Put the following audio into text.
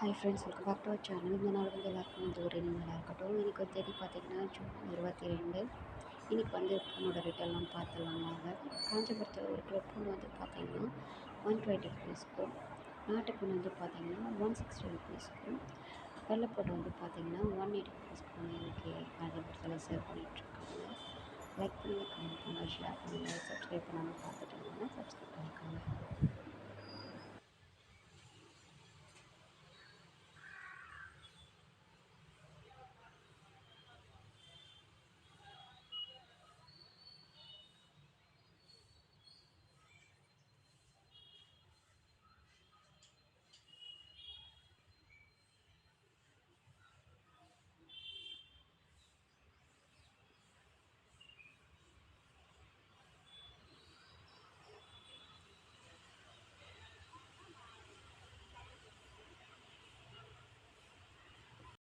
Hi friends welcome back to our channel இந்த நாள் வந்து எல்லாருக்கும் வந்து ஒரு நாளாக இருக்கட்டும். இன்றைக்கி ஒரு தேதி பார்த்திங்கன்னா ஜூன் இருபத்தி ரெண்டு இன்றைக்கி வந்து பொண்ணோட ரிட்டர்லாம் பார்த்துலாம் வாங்க. காஞ்சிபுரத்தில் ஒரு பொண்ணு வந்து பார்த்திங்கன்னா ஒன் டுவெண்ட்டி ருபீஸ்க்கும் நாட்டு பொண்ணு வந்து பார்த்திங்கன்னா ஒன் சிக்ஸ்டி ருபீஸ்க்கும் வெள்ளைப்பொண்ணு வந்து பார்த்திங்கன்னா ஒன் எயிட்டி ருபீஸ்க்கும் இன்றைக்கி காஞ்சிபுரத்தில் சேவ் பண்ணிகிட்ருக்காங்க லைக் பண்ணுங்கள் கமெண்ட் பண்ணுங்கள் ஷேர் பண்ணுங்கள் சப்ஸ்கிரைப் பண்ணாமல் பார்த்துட்டு